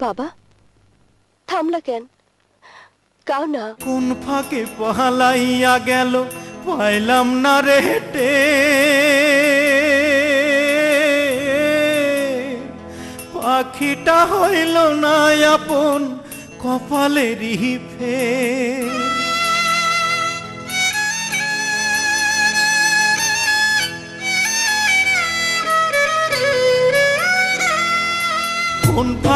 বাবা, থামলা কেন? কাও না? কোন ফাঁকে পালাইয়া গেল, পাইলাম না রে হেটে। পাখিটা হইল না আপন কপালেরই ফের।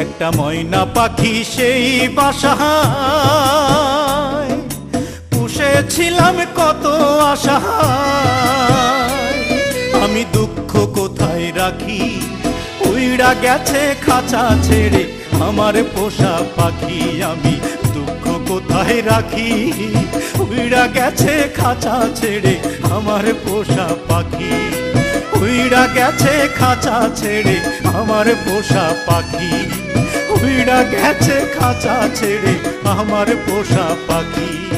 একটা ময়না পাখি সেই বাসা পুষেছিলাম কত আশা আমি দুঃখ কোথায় রাখি? উইড়া গেছে খাঁচা ছেড়ে আমার পোষা পাখি। আমি দুঃখ কোথায় রাখি? উইড়া গেছে খাঁচা ছেড়ে আমার পোষা পাখি। উইড়া গেছে খাঁচা ছেড়ে আমার পোষা পাখি। উইড়া গেছে খাঁচা ছেড়ে আমার পোষা পাখি।